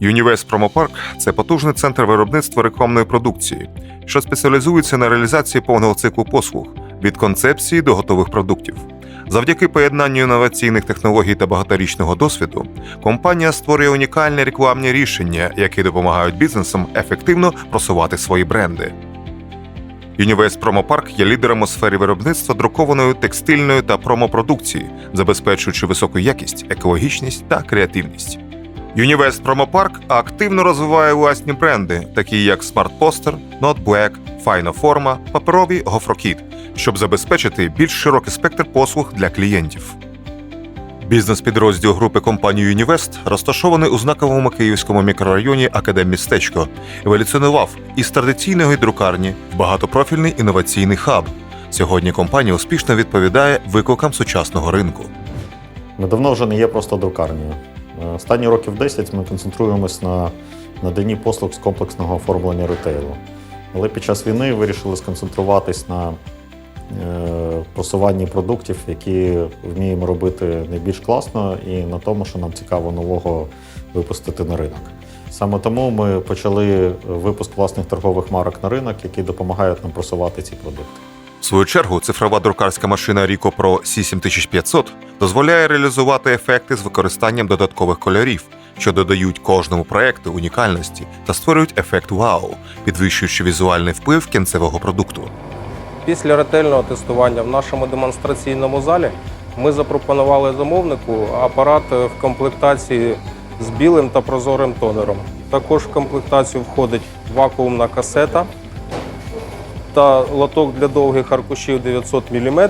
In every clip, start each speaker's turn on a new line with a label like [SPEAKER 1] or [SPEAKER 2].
[SPEAKER 1] Юнівест Промопарк це потужний центр виробництва рекламної продукції, що спеціалізується на реалізації повного циклу послуг від концепції до готових продуктів. Завдяки поєднанню інноваційних технологій та багаторічного досвіду, компанія створює унікальні рекламні рішення, які допомагають бізнесам ефективно просувати свої бренди. Юнівест Промопарк є лідером у сфері виробництва друкованої текстильної та промопродукції, забезпечуючи високу якість, екологічність та креативність. Юнівест Промопарк активно розвиває власні бренди, такі як Smart Poster, Not Файна Форма, паперові Гофрокіт, щоб забезпечити більш широкий спектр послуг для клієнтів. Бізнес-підрозділ групи компанії Юнівест розташований у знаковому київському мікрорайоні Академмістечко, еволюціонував із традиційної друкарні в багатопрофільний інноваційний хаб. Сьогодні компанія успішно відповідає викликам сучасного ринку.
[SPEAKER 2] Ми давно вже не є просто друкарнею. Е, Останні років 10 ми концентруємось на наданні послуг з комплексного оформлення ретейлу. Але під час війни вирішили сконцентруватись на е, просуванні продуктів, які вміємо робити найбільш класно, і на тому, що нам цікаво нового випустити на ринок. Саме тому ми почали випуск власних торгових марок на ринок, які допомагають нам просувати ці продукти.
[SPEAKER 1] В свою чергу, цифрова друкарська машина Rico Pro C7500 дозволяє реалізувати ефекти з використанням додаткових кольорів, що додають кожному проекту унікальності та створюють ефект вау, підвищуючи візуальний вплив кінцевого продукту.
[SPEAKER 3] Після ретельного тестування в нашому демонстраційному залі ми запропонували замовнику апарат в комплектації з білим та прозорим тонером. Також в комплектацію входить вакуумна касета та лоток для довгих аркушів 900 мм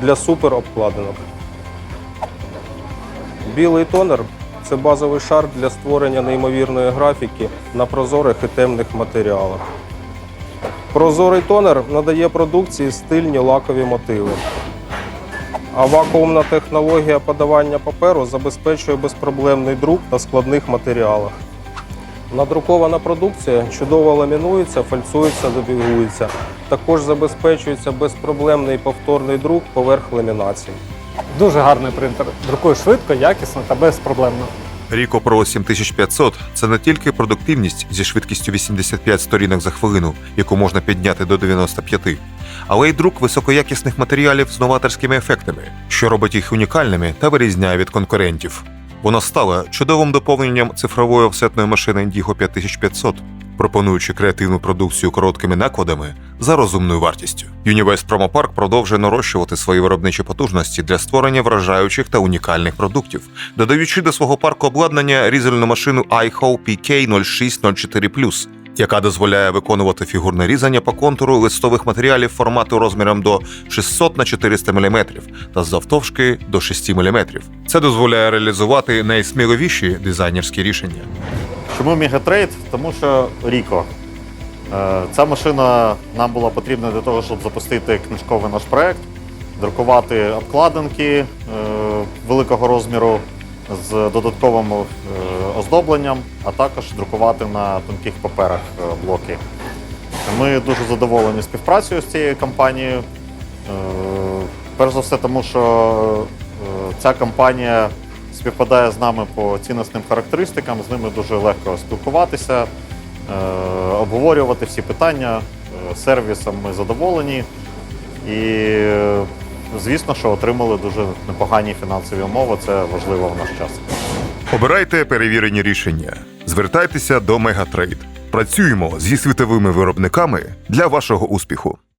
[SPEAKER 3] для суперобкладинок. Білий тонер це базовий шар для створення неймовірної графіки на прозорих і темних матеріалах. Прозорий тонер надає продукції стильні лакові мотиви. А вакуумна технологія подавання паперу забезпечує безпроблемний друк на складних матеріалах. Надрукована продукція чудово ламінується, фальцується, забігується. Також забезпечується безпроблемний повторний друк поверх ламінації.
[SPEAKER 4] Дуже гарний принтер. Друкує швидко, якісно та безпроблемно.
[SPEAKER 1] Rico Pro 7500 – це не тільки продуктивність зі швидкістю 85 сторінок за хвилину, яку можна підняти до 95, але й друк високоякісних матеріалів з новаторськими ефектами, що робить їх унікальними та вирізняє від конкурентів. Вона стала чудовим доповненням цифрової офсетної машини Indigo 5500, пропонуючи креативну продукцію короткими накладами за розумною вартістю. Юнівест Промопарк продовжує нарощувати свої виробничі потужності для створення вражаючих та унікальних продуктів, додаючи до свого парку обладнання різальну машину iHow PK0604+, яка дозволяє виконувати фігурне різання по контуру листових матеріалів формату розміром до 600 на 400 мм та завтовшки до 6 мм. Це дозволяє реалізувати найсміливіші дизайнерські рішення.
[SPEAKER 2] Чому Мегатрейд? Тому що Ріко. Е, Ця машина нам була потрібна для того, щоб запустити книжковий наш проект, друкувати обкладинки е, великого розміру з додатковим е, оздобленням, а також друкувати на тонких паперах е, блоки. Ми дуже задоволені співпрацею з цією компанією. Е, Перш за все, тому що ця компанія співпадає з нами по цінностним характеристикам, з ними дуже легко спілкуватися, обговорювати всі питання. Сервісом ми задоволені. І, звісно, що отримали дуже непогані фінансові умови. Це важливо в наш час.
[SPEAKER 1] Обирайте перевірені рішення. Звертайтеся до Мегатрейд. Працюємо зі світовими виробниками для вашого успіху.